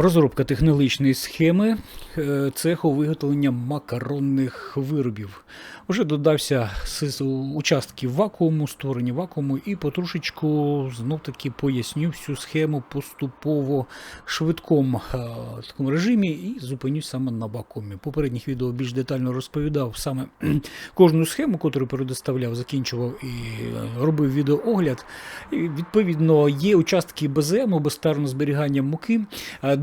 Розробка технологічної схеми е, цеху виготовлення макаронних виробів. Уже додався участки вакууму, створені вакууму, і потрошечку знов таки поясню всю схему поступово швидкому е, такому режимі і зупинюсь саме на вакуумі. Попередніх відео більш детально розповідав саме кожну схему, яку предоставляв, закінчував і е, робив відеоогляд. І відповідно є участки БЗМ, безстарного зберігання муки.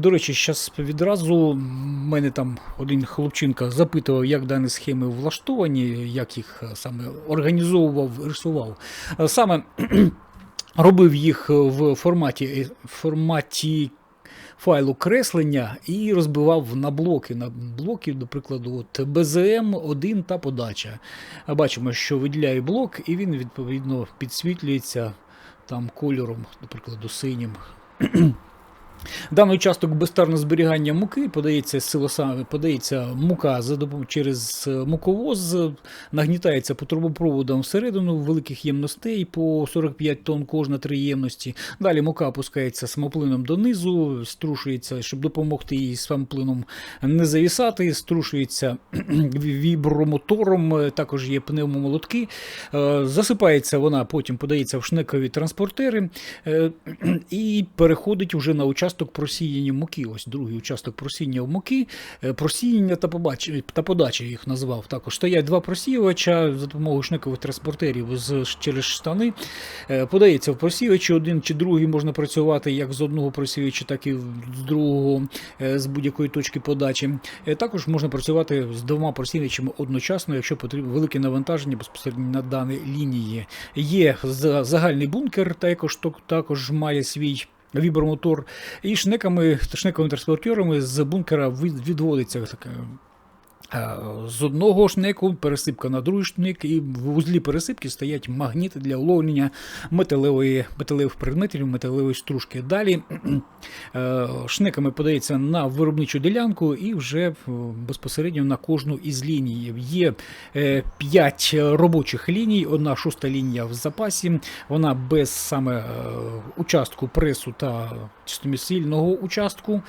До речі, зараз відразу мене там один хлопчинка запитував, як дані схеми влаштовані, як їх е, саме організовував, рисував. Е, Саме робив їх в форматі, е, форматі файлу креслення і розбивав на блоки. На блоки, до прикладу, от БЗМ 1 та подача. Бачимо, що виділяє блок, і він відповідно підсвітлюється там кольором, до прикладу, синім. Даний участок безстарного зберігання муки подається силоса, подається мука через е, муковоз, нагнітається по трубопроводам всередину великих ємностей по 45 тонн кожна три ємності. Далі мука опускається самоплином донизу, струшується, щоб допомогти їй самоплином не завісати, струшується вібромотором, е, також є пневмомолотки. Е, Засипається вона, потім подається в шнекові транспортери е, і переходить вже на участок просіяння муки. Ось другий участок просіяння муки, е, просіяння та, побач... та подачі їх назвав. Також стоять два просіювача за допомогою шнекових транспортерів з... через штани. Е, Подається в просіювачі один чи другий можна працювати як з одного просіювача, так і з другого е, з будь-якої точки подачі. Також можна працювати з двома просіювачами одночасно, якщо потрібно велике навантаження безпосередньо на даній лінії. Є загальний бункер, також, також має свій. Вібромотор. І шниками шниковими транспортерами з бункера від- відводиться така, з одного шнеку пересипка на другий шнек, і в вузлі пересипки стоять магніти для уловлення металевої, металевих предметів, металевої стружки. Далі е, шнеками подається на виробничу ділянку і вже е, безпосередньо на кожну із ліній. Є 5 робочих ліній, одна шоста лінія в запасі, вона без саме е, участку пресу та чистомісильного участку.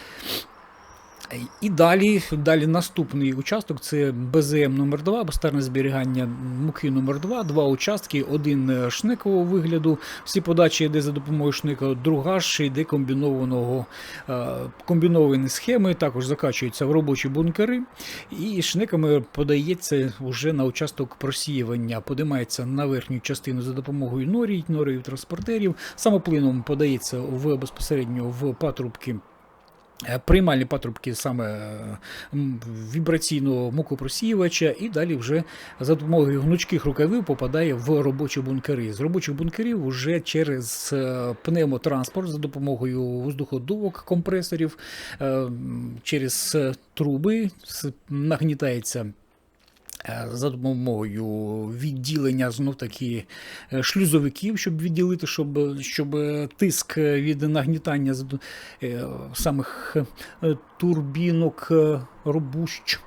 І далі, далі наступний участок це БЗМ номер 2 безстарне зберігання муки номер 2 два участки, один е, шнекового вигляду, всі подачі йде за допомогою шнека, друга ж йде комбінованого е, комбіновані схеми, також закачуються в робочі бункери, і шнеками подається вже на участок просіювання, подимається на верхню частину за допомогою норій, норів транспортерів, самоплином подається в безпосередньо в патрубки. Е, Приймальні патрубки саме е, вібраційного мукопросіювача, і далі вже за допомогою гнучких рукавів попадає в робочі бункери. З робочих бункерів вже через е, пневмотранспорт за допомогою воздуходувок, компресорів, через труби нагнітається. Е, За допомогою відділення знов таки е, шлюзовиків, щоб відділити, щоб, щоб е, тиск від нагнітання самих турбінок робущ.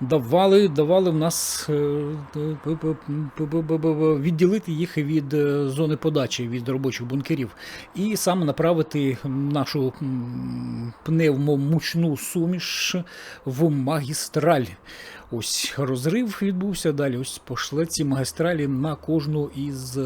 Давали, давали в нас відділити їх від зони подачі, від робочих бункерів, і саме направити нашу пневмомучну суміш в магістраль. Ось розрив відбувся. Далі ось пошли ці магістралі на кожну із е,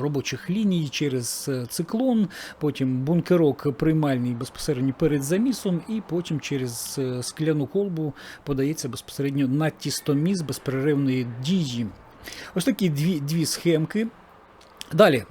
робочих ліній через е, циклон, потім бункерок приймальний безпосередньо перед замісом, і потім через е, скляну колбу подається безпосередньо на тістоміс безперервної дії. Ось такі дві, дві схемки. Далі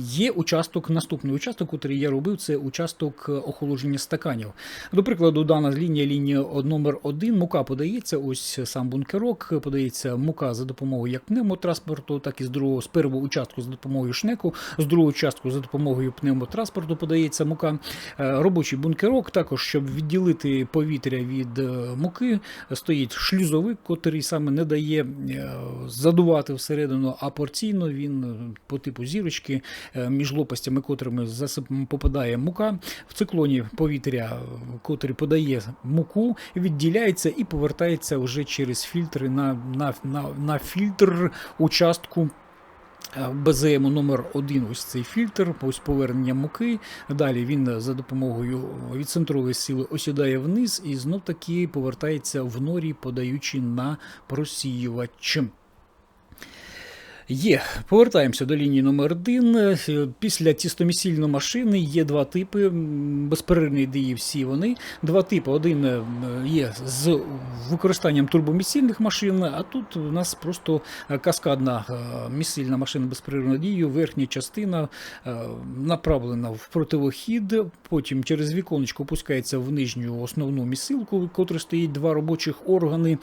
є участок, наступний участок, який я робив, це участок охолодження стаканів. До прикладу, дана лінія, лінія номер 1 мука подається, ось сам бункерок, подається мука за допомогою як пневмотранспорту, так і з другого, з першого участку за допомогою шнеку, з другого участку за допомогою пневмотранспорту подається мука. Е, Робочий бункерок, також, щоб відділити повітря від е, муки, стоїть шлюзовик, котрий саме не дає е, задувати всередину, а порційно він е, по типу зірочки е, між лопастями, котрими попадає мука. В циклоні повітря, е, котрий подає муку, відділяється і повертається вже через фільтри на, на, на, на фільтр участку БЗМ номер 1 ось цей фільтр, ось повернення муки. Далі він за допомогою відцентрової сили осідає вниз і знов таки повертається в норі, подаючи на просіювач. Є, повертаємося до лінії номер 1 Після тістомісільної машини є два типи. Безперервні дії всі вони. Два типи. Один е, є з використанням турбомісільних машин, а тут у нас просто каскадна е, місильна машина безперервної дії. Верхня частина е, направлена в противохід, потім через віконечко опускається в нижню основну місилку, в котрій стоїть два робочих органи.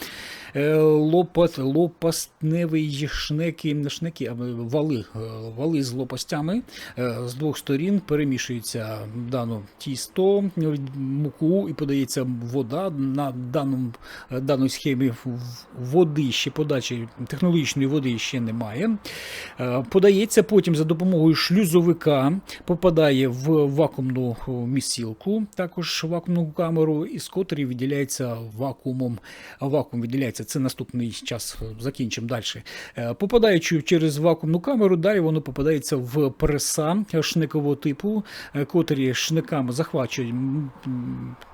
Лопат, лопастневий шнеки, не вали, е, вали з лопастями е, з двох сторін перемішується дано тісто, муку і подається вода. На даному, е, даній схемі води ще подачі технологічної води ще немає. Подається потім за допомогою шлюзовика, попадає в вакуумну місілку, також вакуумну камеру, із котрої виділяється вакуумом. Вакуум виділяється, це наступний час, закінчимо далі. Е, Попадаючи через вакуумну камеру, далі воно попадається в преса шникового типу, е, котрі шниками захвачують.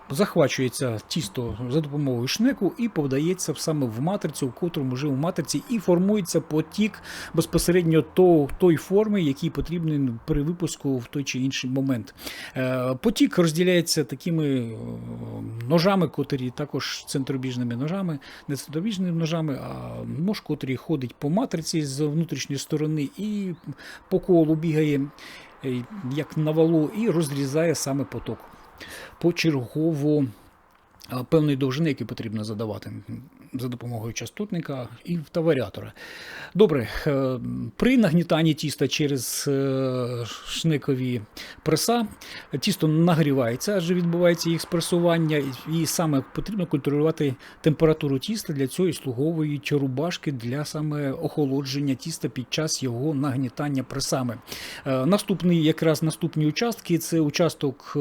Захвачується тісто за допомогою шнеку і подається саме в матрицю, в котрому вже в матриці і формується потік безпосередньо то, той форми, який потрібний при випуску в той чи інший момент. Е, Потік розділяється такими е, ножами, котрі також центробіжними ножами, не центробіжними ножами, а нож, котрий ходить по матриці з внутрішньої сторони і по колу бігає, е, як на валу, і розрізає саме поток. Почергово певної довжини, які потрібно задавати за допомогою частотника і таваріатора. Добре, е, при нагнітанні тіста через е, шникові преса тісто нагрівається, адже відбувається їх спресування, і саме потрібно контролювати температуру тіста. Для цього і слуговують рубашки для саме охолодження тіста під час його нагнітання пресами. Е, Наступний, якраз наступні участки це участок,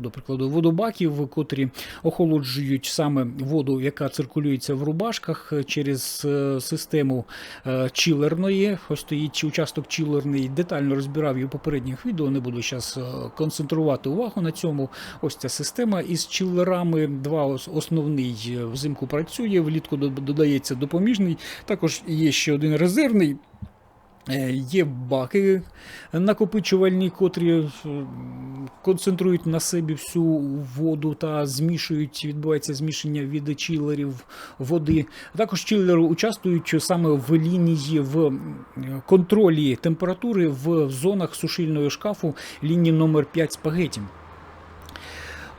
до прикладу, водобаків, котрі охолоджують саме воду, яка циркулюється в рубашках е, через е, систему чілерної. Ось стоїть участок чілерний, Детально розбирав її у попередніх відео. Не буду зараз концентрувати увагу на цьому. Ось ця система із чілерами. Два основний е, взимку працює, влітку додається допоміжний. Також є ще один резервний. Е, Є баки накопичувальні, котрі е, концентрують на себе всю воду та змішують, відбувається змішання від чилерів води. Також чилери участвують саме в лінії в контролі температури в зонах сушильного шкафу лінії номер 5 спагеті.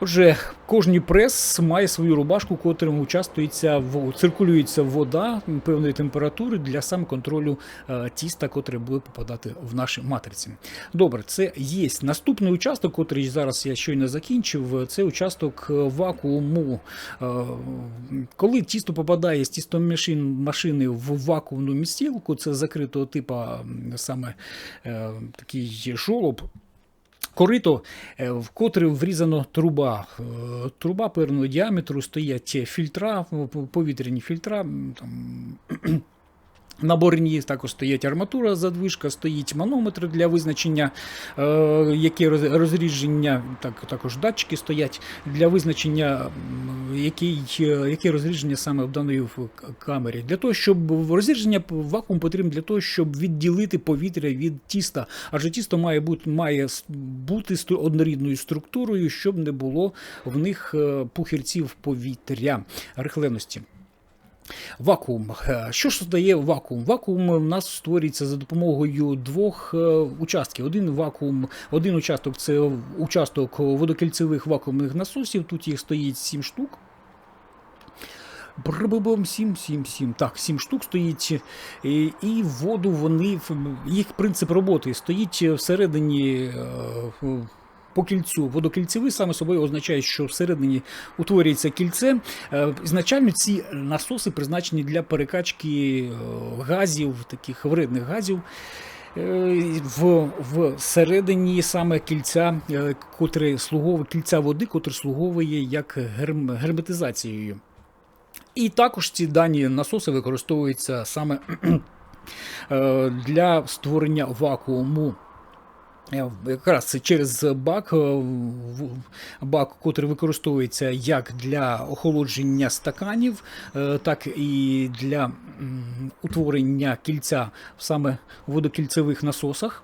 Отже, кожний прес має свою рубашку, котрим участвується в циркулюється вода певної температури для сам контролю е, тіста, котре буде попадати в наші матриці. Добре, це є наступний участок, котрий зараз я щойно закінчив. Це участок е, вакууму. Е, Коли тісто попадає з тістомашин машини в вакуумну містілку, це закритого типу саме такий жолоб. Корито, е, в котре врізано труба. Е, Труба певного діаметру стоять фільтра, повітряні фільтра. Там, Наборні також стоять арматура, задвижка, стоїть манометр для визначення, е, яке роз- розрідження, так, також датчики стоять для визначення, е, яке розрідження саме в даної камері. Для того, щоб розрідження вакуум потрібен для того, щоб відділити повітря від тіста. Адже тісто має бути, має бути однорідною структурою, щоб не було в них е, пухірців повітря, рихленості. Вакуум. Е, Що ж дає вакуум? Вакуум у нас створюється за допомогою двох е, участків. Один вакуум, один участок це участок водокільцевих вакуумних насосів. Тут їх стоїть 7 штук. Брббом 7, 7, 7. Так, 7 штук стоїть. І, воду вони, їх принцип роботи стоїть всередині. По кільцю водокільцевий саме собою означає, що всередині утворюється кільце. Е, Ізначально ці насоси призначені для перекачки е, газів, таких вредних газів. е, В, в середині саме кільця, котре слуговує кільця води, котре слуговує як герм, герметизацією. І також ці дані насоси використовуються саме Для створення вакууму. Якраз через бак, е, бак, котрий використовується як для охолодження стаканів, е, так і для утворення кільця саме в водокільцевих насосах.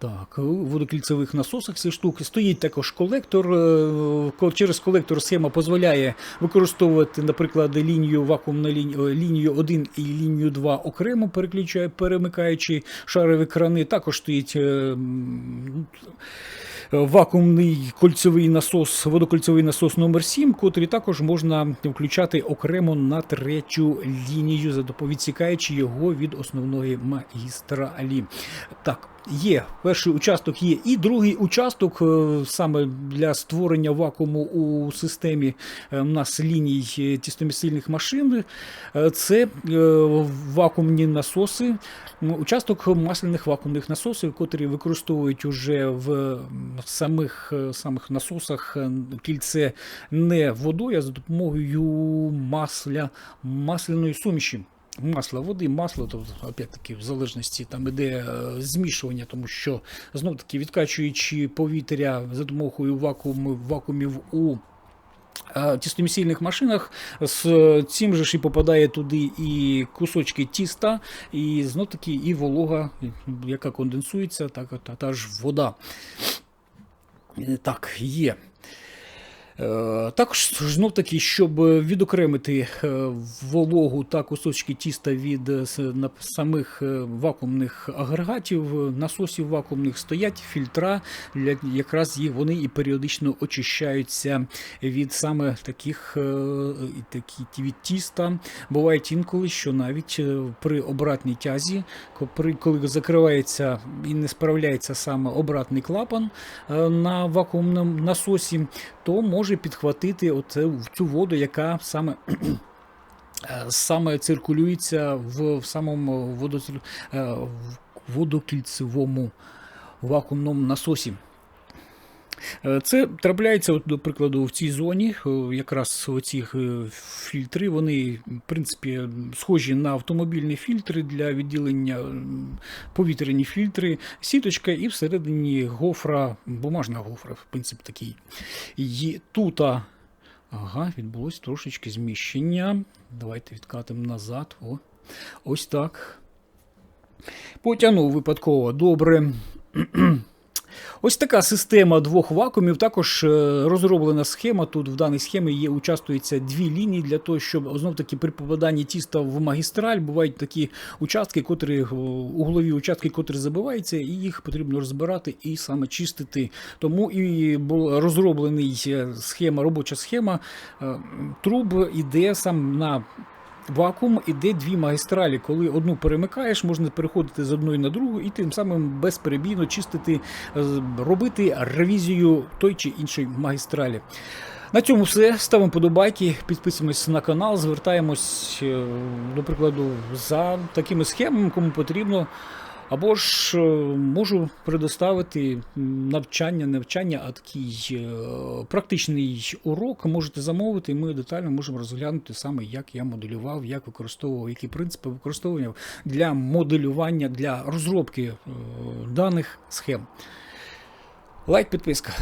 Так, у водокільцевих насосах ці штуки стоїть також колектор. е, Через колектор схема дозволяє використовувати, наприклад, лінію вакуумну лінію, лінію 1 і лінію 2 окремо, переключає, перемикаючи шарові крани. Також стоїть е, е, вакуумний кольцевий насос, водокольцевий насос номер 7 котрий також можна включати окремо на третю лінію, відсікаючи його від основної магістралі. Так, є перший участок є, і другий участок е, саме для створення вакууму у системі е, у нас ліній е, тістомісильних машин. Це вакуумні насоси, участок масляних вакуумних насосів, котрі використовують уже в самих, самих насосах кільце не водою, а за допомогою масля, масляної суміші. Масла води, масло, то опять-таки в залежності там іде е, змішування, тому що знов таки відкачуючи повітря за допомогою вакууму, вакуумів у е, тістомісільних машинах, з цим же ж і попадає туди і кусочки тіста, і знов таки і волога, яка конденсується, так та, та ж вода. Е, Так, є. Е, Також знов таки, щоб відокремити е, вологу та кусочки тіста від е, самих вакуумних агрегатів, насосів вакуумних стоять фільтра, якраз вони і періодично очищаються від саме таких від тіста. Буває інколи, що навіть при обратній тязі, коли закривається і не справляється саме обратний клапан на вакуумному насосі, то може підхватити оце, цю воду, яка саме. е, Саме циркулюється в, в самому водоцир- е, в водокільцевому вакуумному насосі. Е, Це трапляється, от, до прикладу, в цій зоні. е, Якраз оці е, фільтри, вони, в принципі, схожі на автомобільні фільтри для відділення повітряні фільтри, сіточка і всередині гофра, бумажна гофра, в принципі, такий. І тут, ага, відбулось трошечки зміщення. Давайте відкатимо назад. О, ось так. Потягнув випадково. Добре. Ось така система двох вакуумів. Також е, розроблена схема. Тут в даній схемі є участвуються дві лінії для того, щоб знов таки при попаданні тіста в магістраль бувають такі участки, котрі е, углові участки, котрі забиваються, і їх потрібно розбирати і саме чистити. Тому і була розроблений е, схема, робоча схема труб іде сам на вакуум іде дві магістралі. Коли одну перемикаєш, можна переходити з одної на другу і тим самим безперебійно чистити, е, робити ревізію той чи іншої магістралі. На цьому все. Ставимо подобайки, підписуємось на канал, звертаємось, е, до прикладу, за такими схемами, кому потрібно. Або ж е, можу предоставити навчання, навчання, а такий е, практичний урок. Можете замовити, і ми детально можемо розглянути саме, як я моделював, як використовував, які принципи використовував для моделювання, для розробки е, даних схем. Лайк, підписка.